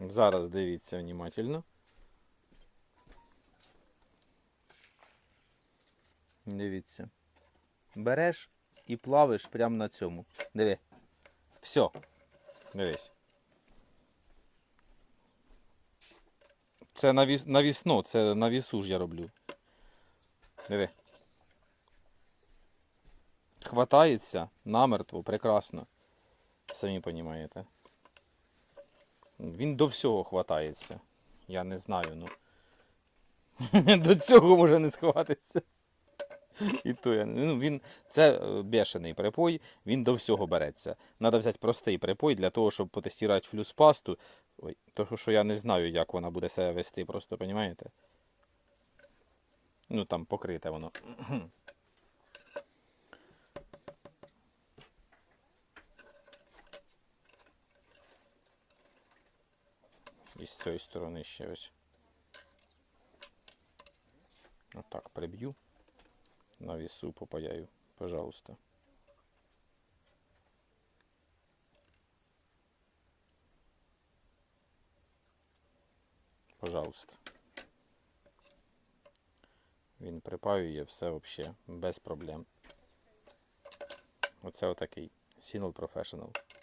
Зараз дивіться внимательно. Дивіться. Береш і плавиш прямо на цьому. Диви. Все. Дивись. Це навіс, навісно, це навісу ж я роблю. Диви. Хватається намертво, прекрасно. Самі розумієте. Він до всього хватається. Я не знаю, ну. до цього може не схватиться. І то я ну, він, це е, бешений припой, він до всього береться. Треба взяти простий припой для того, щоб потестувати флюспасту. Ой, тому що я не знаю, як вона буде себе вести, просто розумієте? Ну там покрите воно. І з цієї сторони ще ось. Отак приб'ю. На вісу попаяю, пожалуйста. Пожалуйста. Він припаює все взагалі без проблем. Оце отакий Single Professional.